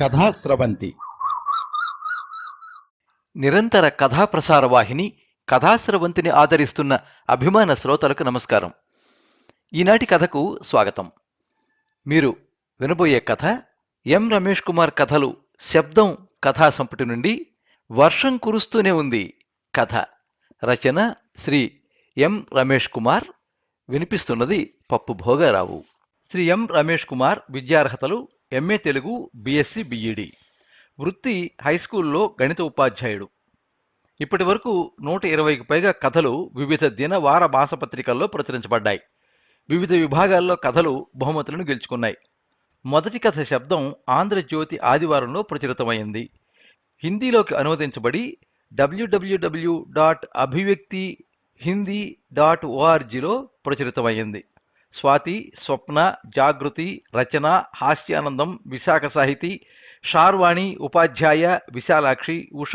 కథాస్రవంతి నిరంతర కథా ప్రసార వాహిని కథాస్రవంతిని ఆదరిస్తున్న అభిమాన శ్రోతలకు నమస్కారం. ఈనాటి కథకు స్వాగతం. మీరు వినబోయే కథ ఎం రమేష్ కుమార్ కథలు శబ్దం కథా సంపుటి నుండి వర్షం కురుస్తూనే ఉంది కథ. రచన శ్రీ ఎం రమేష్ కుమార్ వినిపిస్తున్నది పప్పు భోగారావు. శ్రీ ఎం రమేష్ కుమార్ విద్యార్హతలు ఎంఏ తెలుగు బిఎస్సి బిఈడి వృత్తి హైస్కూల్లో గణిత ఉపాధ్యాయుడు. ఇప్పటి వరకు నూట ఇరవైకి పైగా కథలు వివిధ దిన వార మాసపత్రికల్లో ప్రచురించబడ్డాయి. వివిధ విభాగాల్లో కథలు బహుమతులను గెలుచుకున్నాయి. మొదటి కథ శబ్దం ఆంధ్రజ్యోతి ఆదివారంలో ప్రచురితమైంది. హిందీలోకి అనువదించబడి డబ్ల్యూడబ్ల్యూడబ్ల్యూ డాట్ అభివ్యక్తి హిందీ డాట్ ఓఆర్జీలో ప్రచురితమైంది. స్వాతి స్వప్న జాగృతి రచన హాస్యానందం విశాఖ సాహితీ షార్వాణి ఉపాధ్యాయ విశాలాక్షి ఉష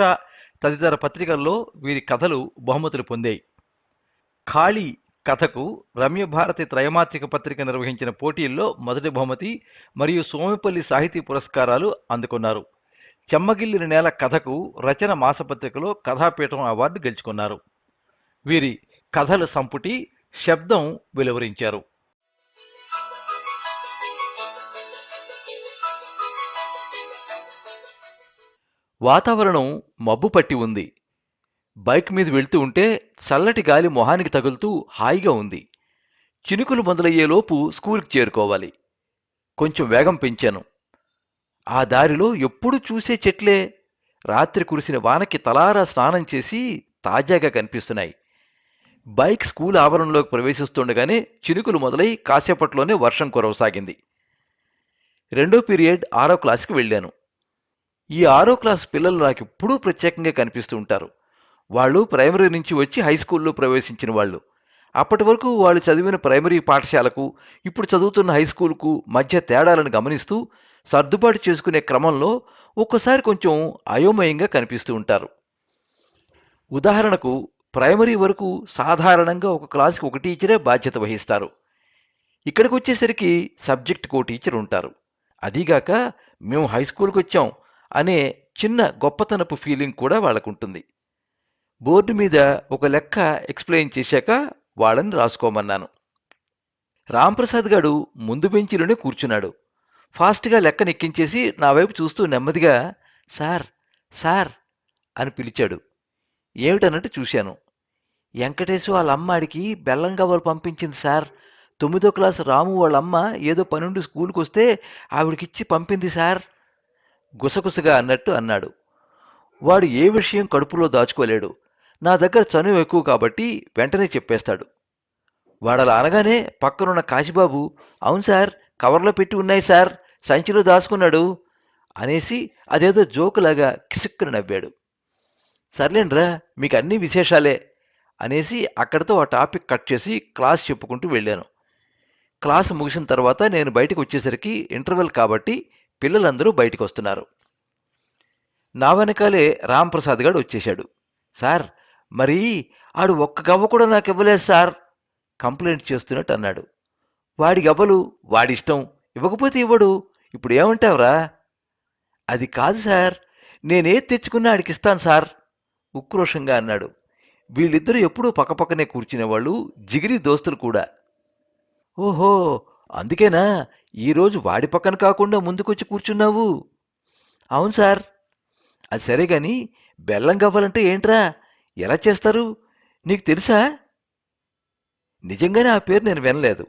తదితర పత్రికల్లో వీరి కథలు బహుమతులు పొందాయి. ఖాళీ కథకు రమ్యభారతి త్రైమాసిక పత్రిక నిర్వహించిన పోటీల్లో మొదటి బహుమతి మరియు సోమిపల్లి సాహితీ పురస్కారాలు అందుకున్నారు. చెమ్మగిల్లిన నేల కథకు రచన మాసపత్రికలో కథాపీఠం అవార్డు గెలుచుకున్నారు. వీరి కథల సంపుటి శబ్దం వెలువరించారు. వాతావరణం మబ్బు పట్టి ఉంది. బైక్ మీద వెళ్తూ ఉంటే చల్లటి గాలి మొహానికి తగులుతూ హాయిగా ఉంది. చినుకులు మొదలయ్యేలోపు స్కూల్కి చేరుకోవాలి. కొంచెం వేగం పెంచాను. ఆ దారిలో ఎప్పుడు చూసే చెట్లే. రాత్రి కురిసిన వానకి తలారా స్నానం చేసి తాజాగా కనిపిస్తున్నాయి. బైక్ స్కూల్ ఆవరణలోకి ప్రవేశిస్తుండగానే చినుకులు మొదలై కాసేపట్లోనే వర్షం కురవసాగింది. రెండో పీరియడ్ ఆరో క్లాస్కి వెళ్ళాను. ఈ ఆరో క్లాస్ పిల్లలు నాకు ఎప్పుడూ ప్రత్యేకంగా కనిపిస్తూ ఉంటారు. వాళ్ళు ప్రైమరీ నుంచి వచ్చి హై స్కూల్లో ప్రవేశించిన వాళ్ళు. అప్పటి వరకు వాళ్ళు చదివిన ప్రైమరీ పాఠశాలకు ఇప్పుడు చదువుతున్న హై స్కూల్కు మధ్య తేడాలను గమనిస్తూ సర్దుబాటు చేసుకునే క్రమంలో ఒక్కసారి కొంచెం అయోమయంగా కనిపిస్తూ ఉంటారు. ఉదాహరణకు ప్రైమరీ వరకు సాధారణంగా ఒక క్లాస్కి ఒక టీచరే బాధ్యత వహిస్తారు. ఇక్కడికి వచ్చేసరికి సబ్జెక్ట్కి ఓ టీచర్ ఉంటారు. అదీగాక మేము హై స్కూల్కి వచ్చాం. అనే చిన్న గొప్పతనపు ఫీలింగ్ కూడా వాళ్ళకుంటుంది. బోర్డు మీద ఒక లెక్క ఎక్స్ప్లెయిన్ చేశాక వాళ్ళని రాసుకోమన్నాను. రాంప్రసాద్ గారు ముందు బెంచిలోనే కూర్చున్నాడు. ఫాస్ట్గా లెక్క నెక్కించేసి నా వైపు చూస్తూ నెమ్మదిగా సార్ సార్ అని పిలిచాడు. ఏమిటన్నట్టు చూశాను. వెంకటేశు వాళ్ళ అమ్మాడికి బెల్లం గవ్వలు పంపించింది సార్. తొమ్మిదో క్లాసు రాము వాళ్ళ అమ్మ ఏదో పనుండి స్కూల్కి వస్తే ఆవిడకిచ్చి పంపింది సార్. గుసగుసగా అన్నట్టు అన్నాడు. వాడు ఏ విషయం కడుపులో దాచుకోలేడు. నా దగ్గర చనువు ఎక్కువ కాబట్టి వెంటనే చెప్పేస్తాడు. వాడలా అనగానే పక్కనున్న కాశీబాబు అవును సార్ కవర్లో పెట్టి ఉన్నాయి సార్ సంచిలో దాచుకున్నాడు అనేసి అదేదో జోకులాగా కిసుక్కుని నవ్వాడు. సర్లేండ్రా మీకు అన్ని విశేషాలే అనేసి అక్కడితో ఆ టాపిక్ కట్ చేసి క్లాస్ చెప్పుకుంటూ వెళ్ళాను. క్లాస్ ముగిసిన తర్వాత నేను బయటకు వచ్చేసరికి ఇంటర్వెల్ కాబట్టి పిల్లలందరూ బయటికి వస్తున్నారు నా వెనకాలే రాంప్రసాద్ గారు వచ్చేశాడు. సార్ మరి ఆడు ఒక్క గవ్వ కూడా నాకు ఇవ్వలేదు సార్ కంప్లైంట్ చేస్తున్నట్టు అన్నాడు. వాడి గవ్వలు వాడిష్టం. ఇవ్వకపోతే ఇవ్వడు. ఇప్పుడు ఏమంటావురా? అది కాదు సార్. నేనేది తెచ్చుకున్నా ఆడికి ఇస్తాను సార్ ఉక్రోషంగా అన్నాడు. వీళ్ళిద్దరూ ఎప్పుడూ పక్కపక్కనే కూర్చునేవాళ్ళు జిగిరి దోస్తులు కూడా. ఓహో! అందుకేనా? ఈరోజు వాడి పక్కన కాకుండా ముందుకొచ్చి కూర్చున్నావు. అవును సార్. అది సరే కానీ బెల్లం గవ్వాలంటే ఏంట్రా? ఎలా చేస్తారు? నీకు తెలుసా? నిజంగానే ఆ పేరు నేను వినలేదు.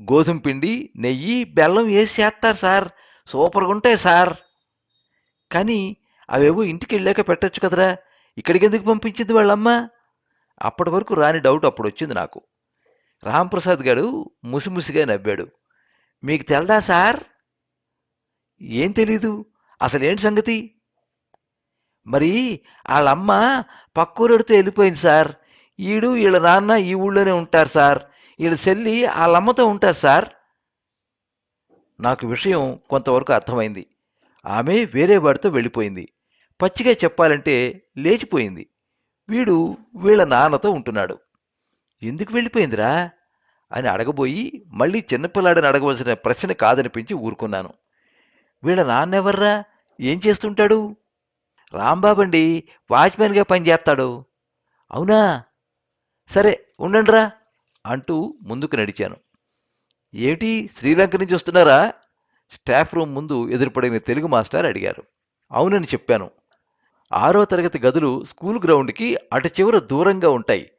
గోధుమ పిండి నెయ్యి బెల్లం వేసి చేస్తారు సార్. సూపర్గా ఉంటాయి సార్. కానీ అవేవో ఇంటికి వెళ్ళాక పెట్టొచ్చు కదరా? ఇక్కడికి ఎందుకు పంపించింది వాళ్ళమ్మ? అప్పటి వరకు రాని డౌట్ అప్పుడు వచ్చింది నాకు. రాంప్రసాద్ గారు ముసిముసిగా నవ్వాడు. మీకు తెలదా సార్? ఏం తెలీదు. అసలేంటి సంగతి? మరి వాళ్ళమ్మ పక్కూరెడితో వెళ్ళిపోయింది సార్. ఈడు వీళ్ళ నాన్న ఈ ఊళ్ళోనే ఉంటారు సార్. వీళ్ళ చెల్లి వాళ్ళమ్మతో ఉంటారు సార్. నాకు విషయం కొంతవరకు అర్థమైంది. ఆమె వేరే వాడితో వెళ్ళిపోయింది. పచ్చిగా చెప్పాలంటే లేచిపోయింది. వీడు వీళ్ళ నాన్నతో ఉంటున్నాడు. ఎందుకు వెళ్ళిపోయిందిరా? అని అడగబోయి మళ్ళీ చిన్నపిల్లాడని అడగవలసిన ప్రశ్న కాదనిపించి ఊరుకున్నాను. వీళ్ళ నాన్నెవర్రా? ఏం చేస్తుంటాడు? రాంబాబండి వాచ్మెన్గా పనిచేస్తాడు. అవునా? సరే ఉండండిరా అంటూ ముందుకు నడిచాను. ఏమిటి శ్రీలంక నుంచి వస్తున్నారా? స్టాఫ్ రూమ్ ముందు ఎదురుపడిన తెలుగు మాస్టర్ అడిగారు. అవునని చెప్పాను. ఆరో తరగతి గదులు స్కూల్ గ్రౌండ్కి అటు చివర దూరంగా ఉంటాయి.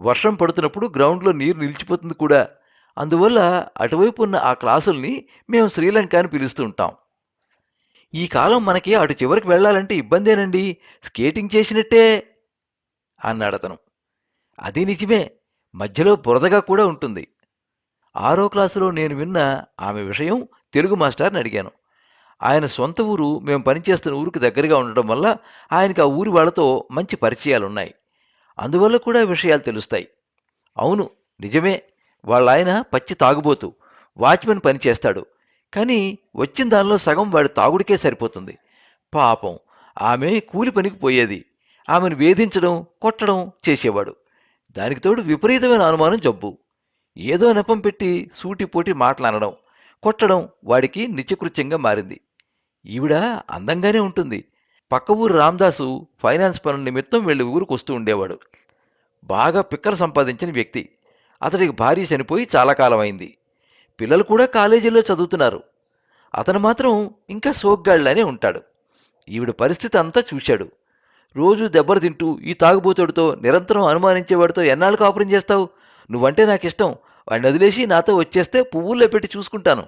వర్షం పడుతున్నప్పుడు గ్రౌండ్లో నీరు నిలిచిపోతుంది కూడా. అందువల్ల అటువైపు ఉన్న ఆ క్లాసుల్ని మేము శ్రీలంక అని పిలుస్తూ ఉంటాం. ఈ కాలం మనకి అటు చివరికి వెళ్ళాలంటే ఇబ్బందేనండి. స్కేటింగ్ చేసినట్టే అన్నాడు అతను. అది నిజమే. మధ్యలో బురదగా కూడా ఉంటుంది. ఆరో క్లాసులో నేను విన్న ఆమె విషయం తెలుగు మాస్టర్ని అడిగాను. ఆయన సొంత ఊరు మేము పనిచేస్తున్న ఊరికి దగ్గరగా ఉండటం వల్ల ఆయనకి ఆ ఊరి వాళ్ళతో మంచి పరిచయాలున్నాయి. అందువల్ల కూడా విషయాలు తెలుస్తాయి. అవును నిజమే. వాళ్ళ ఆయన పచ్చి తాగుబోతు వాచ్మెన్ పని చేస్తాడు. కానీ వచ్చిన దానిలో సగం వాడి తాగుడికే సరిపోతుంది. పాపం ఆమె కూలి పనికి పోయేది. ఆమెను వేధించడం కొట్టడం చేసేవాడు. దానికి తోడు విపరీతమైన అనుమానం జబ్బు. ఏదో నెపం పెట్టి సూటిపోటి మాటలనడం కొట్టడం వాడికి నిత్యకృత్యంగా మారింది. ఈవిడ అందంగానే ఉంటుంది. పక్క ఊరు రామదాసు ఫైనాన్స్ పనుల నిమిత్తం వెళ్ళి ఊరికి వస్తూ ఉండేవాడు. బాగా పిక్కర సంపాదించిన వ్యక్తి. అతడికి భార్య చనిపోయి చాలా కాలం అయింది పిల్లలు కూడా కాలేజీలో చదువుతున్నారు. అతను మాత్రం ఇంకా సోగ్గాళ్ళనే ఉంటాడు. ఈవిడ పరిస్థితి అంతా చూశాడు. రోజు దెబ్బలు తింటూ ఈ తాగుబోతుడితో నిరంతరం అనుమానించేవాడితో ఎన్నాళ్ళు కాపురం చేస్తావు? నువ్వంటే నాకు ఇష్టం వాడిని వదిలేసి నాతో వచ్చేస్తే పువ్వుల్లో పెట్టి చూసుకుంటాను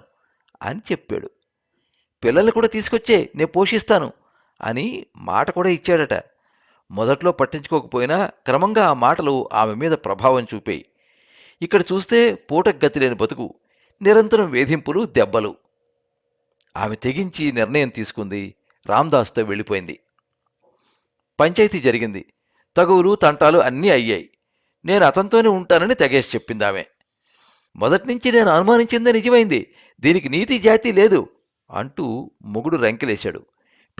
అని చెప్పాడు. పిల్లల్ని కూడా తీసుకొచ్చే నేను పోషిస్తాను. అని మాట కూడా ఇచ్చాడట. మొదట్లో పట్టించుకోకపోయినా క్రమంగా ఆ మాటలు ఆమె మీద ప్రభావం చూపాయి. ఇక్కడ చూస్తే పూటకు గతిలేని బతుకు నిరంతరం వేధింపులు దెబ్బలు. ఆమె తెగించి నిర్ణయం తీసుకుంది. రామ్దాస్తో వెళ్ళిపోయింది. పంచాయతీ జరిగింది. తగువులు తంటాలు అన్నీ అయ్యాయి. నేను అతనితోనే ఉంటానని తెగేసి చెప్పింది ఆమె. మొదటినుంచి నేను అనుమానించిందే నిజమైంది. దీనికి నీతి జాతి లేదు అంటూ మొగుడు రంకెలేశాడు.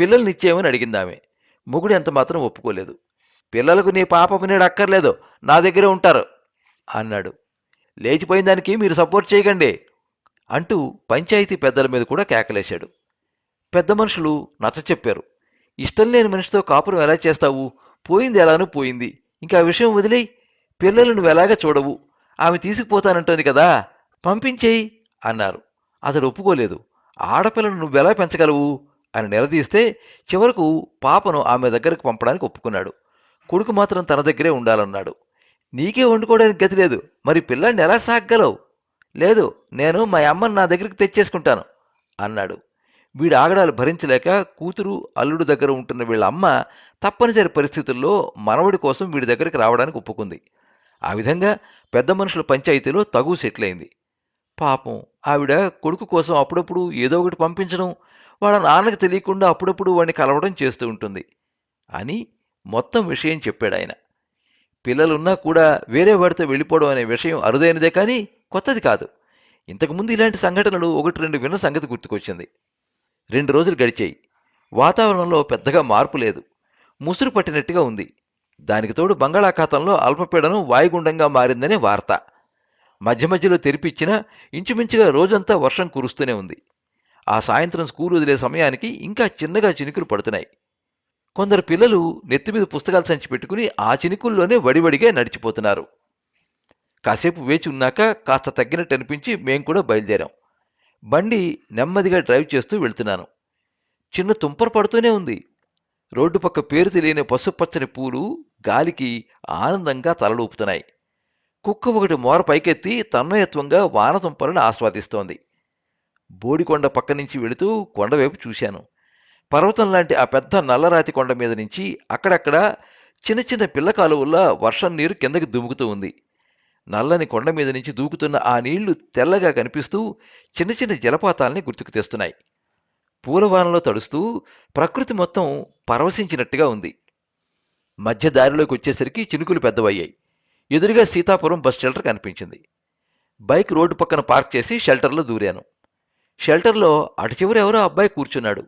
పిల్లల్నిచ్చేయమని అడిగింది ఆమె మొగుడు ఎంత మాత్రం ఒప్పుకోలేదు. పిల్లలకు నీ పాపపు నీడు అక్కర్లేదు. నా దగ్గరే ఉంటారు. అన్నాడు. లేచిపోయిన దానికి మీరు సపోర్ట్ చేయకండి అంటూ పంచాయతీ పెద్దల మీద కూడా కేకలేశాడు. పెద్ద మనుషులు నచ్చ చెప్పారు. ఇష్టం లేని మనిషితో కాపురం ఎలా చేస్తావు? పోయింది ఎలానో పోయింది. ఇంకా ఆ విషయం వదిలేయి. పిల్లలు నువ్వు ఎలాగా చూడవు? ఆమె తీసుకుపోతానంటోంది కదా. పంపించేయి అన్నారు. అతడు ఒప్పుకోలేదు. ఆడపిల్లను నువ్వెలా పెంచగలవు? అని నిలదీస్తే చివరకు పాపను ఆమె దగ్గరకు పంపడానికి ఒప్పుకున్నాడు. కొడుకు మాత్రం తన దగ్గరే ఉండాలన్నాడు. నీకే వండుకోవడానికి గతి లేదు. మరి పిల్లాన్ని ఎలా సాగలవు లేదు నేను మా అమ్మని నా దగ్గరికి తెచ్చేసుకుంటాను అన్నాడు. వీడి ఆగడాలు భరించలేక కూతురు అల్లుడు దగ్గర ఉంటున్న వీళ్ళ అమ్మ తప్పనిసరి పరిస్థితుల్లో మనవడి కోసం వీడి దగ్గరికి రావడానికి ఒప్పుకుంది. ఆ విధంగా పెద్ద మనుషుల పంచాయతీలో తగు సెటిల్ అయింది. పాపం ఆవిడ కొడుకు కోసం అప్పుడప్పుడు ఏదో ఒకటి పంపించడం వాళ్ళ నాన్నకి తెలియకుండా అప్పుడప్పుడు వాడిని కలవడం చేస్తూ ఉంటుంది. అని మొత్తం విషయం చెప్పాడు ఆయన. పిల్లలున్నా కూడా వేరే వాడితో వెళ్ళిపోవడం అనే విషయం అరుదైనదే కానీ కొత్తది కాదు. ఇంతకుముందు ఇలాంటి సంఘటనలు ఒకటి రెండు విన్న సంగతి గుర్తుకొచ్చింది. రెండు రోజులు గడిచాయి. వాతావరణంలో పెద్దగా మార్పు లేదు. ముసురు పట్టినట్టుగా ఉంది. దానికి తోడు బంగాళాఖాతంలో అల్పపీడనం వాయుగుండంగా మారిందనే వార్త. మధ్య మధ్యలో తెరిపిచ్చినా ఇంచుమించుగా రోజంతా వర్షం కురుస్తూనే ఉంది. ఆ సాయంత్రం స్కూల్ వదిలే సమయానికి ఇంకా చిన్నగా చినుకులు పడుతున్నాయి. కొందరు పిల్లలు నెత్తిమీద పుస్తకాలు సంచి పెట్టుకుని ఆ చినుకుల్లోనే వడివడిగా నడిచిపోతున్నారు. కాసేపు వేచి ఉన్నాక కాస్త తగ్గినట్టు అనిపించి మేం కూడా బయలుదేరాం. బండి నెమ్మదిగా డ్రైవ్ చేస్తూ వెళ్తున్నాను. చిన్న తుంపర పడుతూనే ఉంది. రోడ్డు పక్క పేరు తెలియని పసుపచ్చని పూలు గాలికి ఆనందంగా తలలూపుతున్నాయి. కుక్క ఒకటి మోర పైకెత్తి తన్మయత్వంగా వానతుంపలను ఆస్వాదిస్తోంది. బోడికొండ పక్క నుంచి వెళుతూ కొండవైపు చూశాను. పర్వతం లాంటి ఆ పెద్ద నల్లరాతి కొండ మీద నుంచి అక్కడక్కడ చిన్న చిన్న పిల్ల కాలువల్లా వర్షం నీరు కిందకి దుముకుతూ ఉంది. నల్లని కొండ మీద నుంచి దూకుతున్న ఆ నీళ్ళు తెల్లగా కనిపిస్తూ చిన్న చిన్న జలపాతాల్ని గుర్తుకు తెస్తున్నాయి. పూలవానలో తడుస్తూ ప్రకృతి మొత్తం పరవశించినట్టుగా ఉంది. మధ్య దారిలోకి వచ్చేసరికి చినుకులు పెద్దవయ్యాయి. ఎదురుగా సీతాపురం బస్ షెల్టర్ కనిపించింది. బైక్ రోడ్డు పక్కన పార్క్ చేసి షెల్టర్లో దూరాను. షెల్టర్లో అటు చివరి ఎవరో అబ్బాయి కూర్చున్నాడు.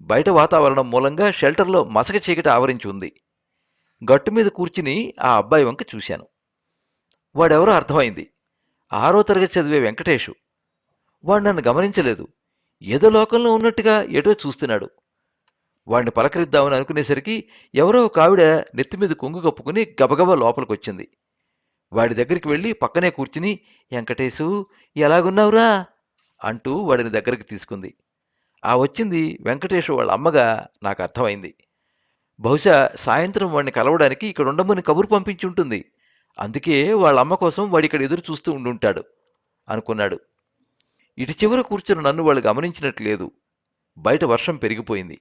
బయట వాతావరణం మూలంగా షెల్టర్లో మసక చీకటి ఆవరించి ఉంది. గట్టు మీద కూర్చుని ఆ అబ్బాయి వంక చూశాను. వాడెవరో అర్థమైంది. ఆరో తరగతి చదివే వెంకటేషు. వాడు నన్ను గమనించలేదు. ఏదో లోకంలో ఉన్నట్టుగా ఎటో చూస్తున్నాడు. వాడిని పలకరిద్దామని అనుకునేసరికి ఎవరో ఒక ఆవిడ నెత్తిమీద కొంగు కప్పుకుని గబగబా లోపలికొచ్చింది. వాడి దగ్గరికి వెళ్ళి పక్కనే కూర్చుని వెంకటేశు ఎలాగున్నావురా? అంటూ వాడిని దగ్గరికి తీసుకుంది. ఆ వచ్చింది వెంకటేశు వాళ్ళ అమ్మగా నాకు అర్థమైంది. బహుశా సాయంత్రం వాడిని కలవడానికి ఇక్కడ ఉండమని కబురు పంపించి ఉంటుంది. అందుకే వాళ్ళ అమ్మ కోసం వాడు ఇక్కడ ఎదురు చూస్తూ ఉండుంటాడు అనుకున్నాడు. ఇటు చివర కూర్చున్న నన్ను వాళ్ళు గమనించినట్లేదు. బయట వర్షం పెరిగిపోయింది.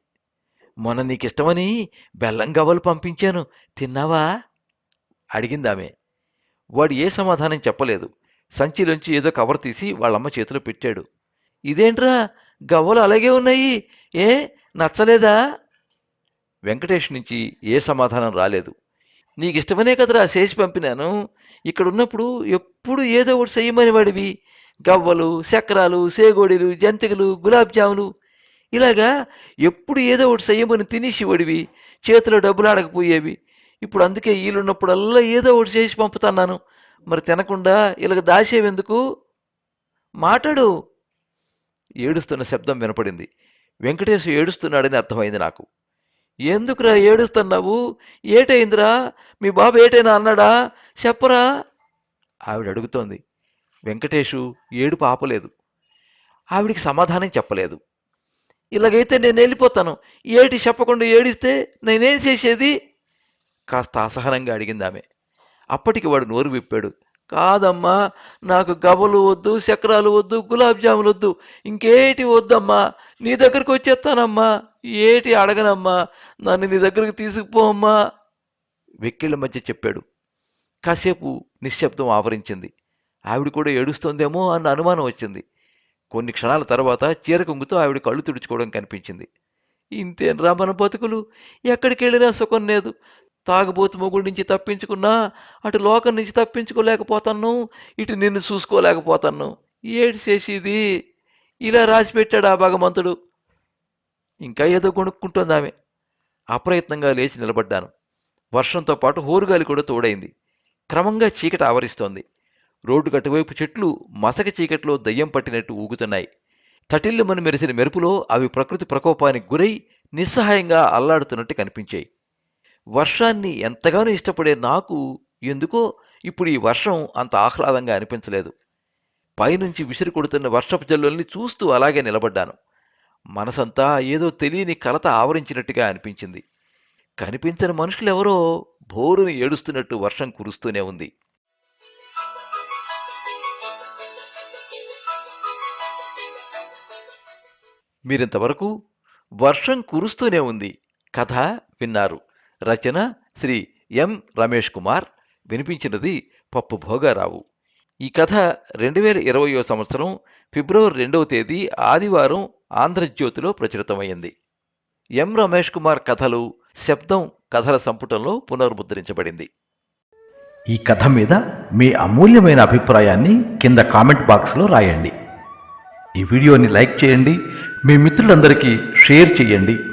మొన్న నీకిష్టమని బెల్లం గవ్వలు పంపించాను. తిన్నావా? అడిగిందామె వాడు ఏ సమాధానం చెప్పలేదు. సంచిలోంచి ఏదో కవర్ తీసి వాళ్ళమ్మ చేతిలో పెట్టాడు. ఇదేంట్రా? గవ్వలు అలాగే ఉన్నాయి. ఏ? నచ్చలేదా? వెంకటేష్ నుంచి ఏ సమాధానం రాలేదు. నీకు ఇష్టమనే కదరా చేసి పంపినాను. ఇక్కడ ఉన్నప్పుడు ఎప్పుడు ఏదో ఒకటి చేయమని వాడివి గవ్వలు చక్రాలు సేగోడీలు జంతికలు గులాబ్ జాములు. ఇలాగా ఎప్పుడు ఏదో ఒకటి చేయమని తినేసి వాడివి చేతిలో డబ్బులు ఆడకపోయేవి. ఇప్పుడు అందుకే వీలున్నప్పుడల్లా ఏదో ఒకటి చేసి పంపుతున్నాను. మరి తినకుండా ఇలాగ దాసేవెందుకు మాట్లాడు. ఏడుస్తున్న శబ్దం వినపడింది. వెంకటేష్ ఏడుస్తున్నాడని అర్థమైంది నాకు. ఎందుకురా ఏడుస్తున్నావు? ఏటైందిరా మీ బాబు ఏటైనా అన్నాడా? చెప్పరా? ఆవిడ అడుగుతోంది. వెంకటేషు ఏడుపు ఆపలేదు. ఆవిడికి సమాధానం చెప్పలేదు. ఇలాగైతే నేను వెళ్ళిపోతాను. ఏటి చెప్పకుండా ఏడిస్తే నేనేం చేసేది? కాస్త అసహనంగా అడిగింది ఆమె అప్పటికి వాడు నోరు విప్పాడు. కాదమ్మా నాకు గబలు వద్దు చక్రాలు వద్దు గులాబ్ జాములు వద్దు. ఇంకేటి వద్దమ్మా నీ దగ్గరికి వచ్చేస్తానమ్మా. ఏటి అడగనమ్మా నన్ను నీ దగ్గరకు తీసుకుపోమ్మా వెక్కిళ్ళ మధ్య చెప్పాడు. కాసేపు నిశ్శబ్దం ఆవరించింది. ఆవిడ కూడా ఏడుస్తోందేమో అన్న అనుమానం వచ్చింది. కొన్ని క్షణాల తర్వాత చీరకొంగుతో ఆవిడ కళ్ళు తుడుచుకోవడం కనిపించింది. ఇంతేనరా మన బతుకులు? ఎక్కడికి వెళ్ళినా సుఖం లేదు. తాగుబోతు మొగుడి నుంచి తప్పించుకున్నా అటు లోకం నుంచి తప్పించుకోలేకపోతాను ఇటు నిన్ను చూసుకోలేకపోతాను ఏడు చేసేది ఇలా రాసిపెట్టాడు ఆ భగవంతుడు. ఇంకా ఏదో కొనుక్కుంటోంది ఆమె. అప్రయత్నంగా లేచి నిలబడ్డాను. వర్షంతో పాటు హోరుగాలి కూడా తోడైంది. క్రమంగా చీకటి ఆవరిస్తోంది. రోడ్డు కటువైపు చెట్లు మసక చీకట్లో దయ్యం పట్టినట్టు ఊగుతున్నాయి. తటిల్లుమని మెరిసిన మెరుపులో అవి ప్రకృతి ప్రకోపానికి గురై నిస్సహాయంగా అల్లాడుతున్నట్టు కనిపించాయి. వర్షాన్ని ఎంతగానో ఇష్టపడే నాకు ఎందుకో ఇప్పుడు ఈ వర్షం అంత ఆహ్లాదంగా అనిపించలేదు. పైనుంచి విసిరి కొడుతున్న వర్షపు జల్లుల్ని చూస్తూ అలాగే నిలబడ్డాను. మనసంతా ఏదో తెలియని కలత ఆవరించినట్టుగా అనిపించింది. కనిపించని మనుషులెవరో బోరుని ఏడుస్తున్నట్టు వర్షం కురుస్తూనే ఉంది. మీరింతవరకు వర్షం కురుస్తూనే ఉంది. కథ విన్నారు. రచన శ్రీ ఎం రమేష్ కుమార్. వినిపించినది పప్పు భోగారావు. ఈ కథ రెండు వేల ఇరవయో సంవత్సరం ఫిబ్రవరి రెండవ తేదీ ఆదివారం ఆంధ్రజ్యోతిలో ప్రచురితమైంది. ఎం రమేష్ కుమార్ కథలు శబ్దం కథల సంపుటంలో పునర్ముద్రించబడింది. ఈ కథ మీద మీ అమూల్యమైన అభిప్రాయాన్ని కింద కామెంట్ బాక్స్లో రాయండి. ఈ వీడియోని లైక్ చేయండి మీ మిత్రులందరికీ షేర్ చేయండి.